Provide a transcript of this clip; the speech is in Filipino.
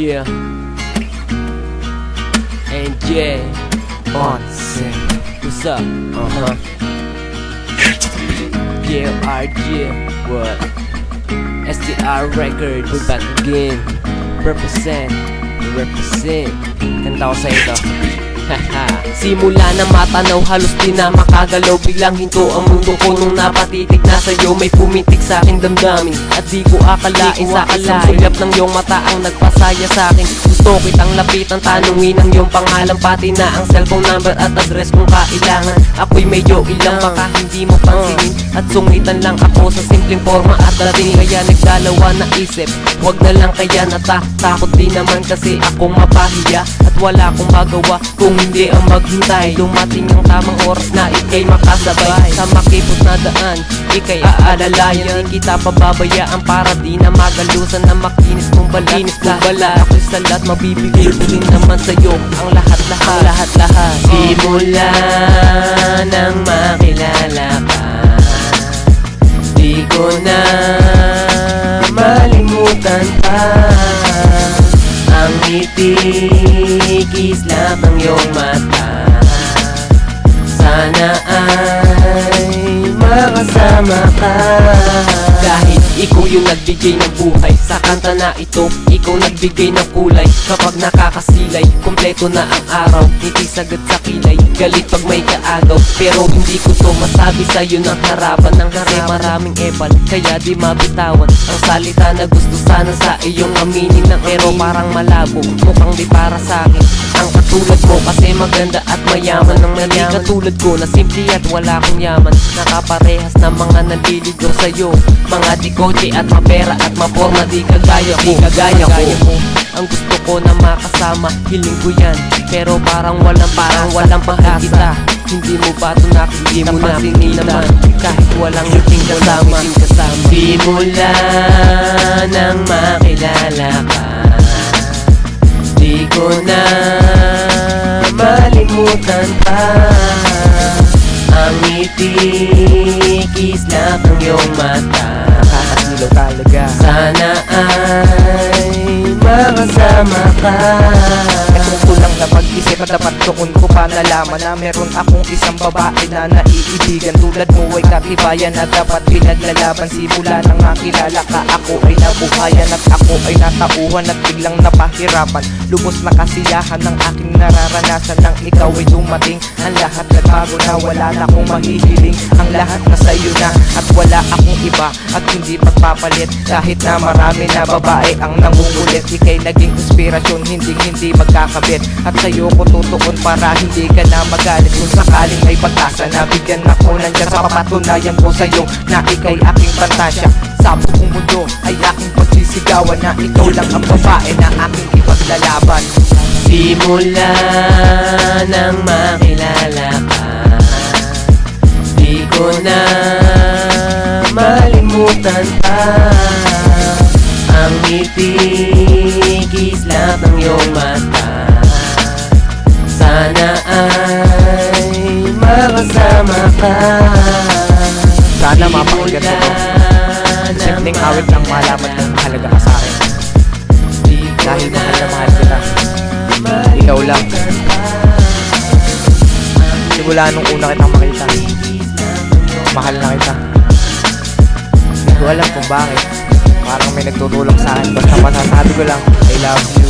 Yeah. And yeah. On What's up? Uh huh. Yeah, RG. What? STR Records. We're back again. Represent. Represent. Kanta ko sa ito. Simula na matanaw halos di na makagalaw. Biglang hinto ang mundo ko nung napatitig na sa'yo. May pumitik sa aking damdamin At di ko akalain sa isang sulap ng iyong mata ang nagpasaya sa akin. Gusto kitang lapitan tanungin ang iyong pangalan. Pati na ang cellphone number at address kung kailangan. Ako'y medyo ilang baka hindi mo pansinin. At sungitan lang ako sa simpleng forma at dating Kaya nagdalawa na isip Wag na lang kaya natatakot di naman. Kasi ako mapahiya At wala akong magawa kung hindi ang maghintay. Dumating ang tamang oras na ikay makasabay. Sa makipot na daan, ikay aalalayan. Di kita pababayaan para di na magalusan Na makinis mong bala, kinis mong bala Ako'y sa lahat mabibigay ko din naman sa'yo Ang lahat-lahat, ang lahat-lahat. Simula nang makilala ka. Di ko na malimutan pa Ang ngiti, kislap ng iyong mata. Sana ay makasama ka ikaw yung nagbigay ng buhay. Sa kanta na ito, ikaw nagbigay ng kulay. Kapag nakakasilay, kompleto na ang araw. Ngiti sagad sa kilay, galit pag may kaagaw. Pero hindi ko to masabi sa'yo ng harapan ng Kasi maraming epal, kaya di mabitawan Ang salita na gusto sana sa iyong aminin ng Pero parang malabo, mukhang di para sa akin Ang katulad mo kasi maganda at mayaman. Ng mali katulad ko na simple at wala akong yaman. Nakaparehas na mga naliligaw sa'yo. Mga di kotse at mapera at maporma Di kagaya ko, di kagaya ko Ang gusto ko na makasama, hiling ko yan. Pero parang walang parang walang pag-asa. Hindi mo ba ito nakikita? mo naman Kahit walang ngiting kasama. Simula nang makilala ka. Di ko na malimutan pa. Ang ngiti, kislap ng iyong mata ka. Itong kulang na pag-isip na dapat doon ko pa nalaman Na meron akong isang babae na naiibigan. Tulad mo ay katibayan na dapat pinaglalaban. Simula nang makilala ka ako ay nabuhayan At ako ay natauhan at biglang napahirapan. Lubos na kasiyahan ng aking nararanasan. Nang ikaw ay dumating Ang lahat nagbago na. Wala na akong mahihiling. Ang lahat na sa'yo na at wala akong iba At hindi magpapalit. Kahit na marami na babae ang nangungulit Ika'y naging inspirasyon hindi hindi magkakabit. At sa'yo ko tutuon para hindi ka na magalit. Kung sakaling may pag-asa na bigyan ako nandiyan Sa papatunayan ko sa'yo na ika'y aking pantasya. Sa buong mundo ay aking pagsisigawan Na ikaw lang ang babae na aking ipaglalaban. Simula nang makilala ka Di ko na malimutan pa Ang ngiti, kislap ng iyong mata. Sana ay makasama ka. Sana mapakinggan mo. To. Simpleng awit lang malaman kung mahalaga ka sa akin. Dahil mahal na mahal kita. Ikaw lang. Simula nung una kitang makita. Mahal na kita ko alam kung bakit. Parang may nagtutulong sa akin. Basta masasabi ko lang I love you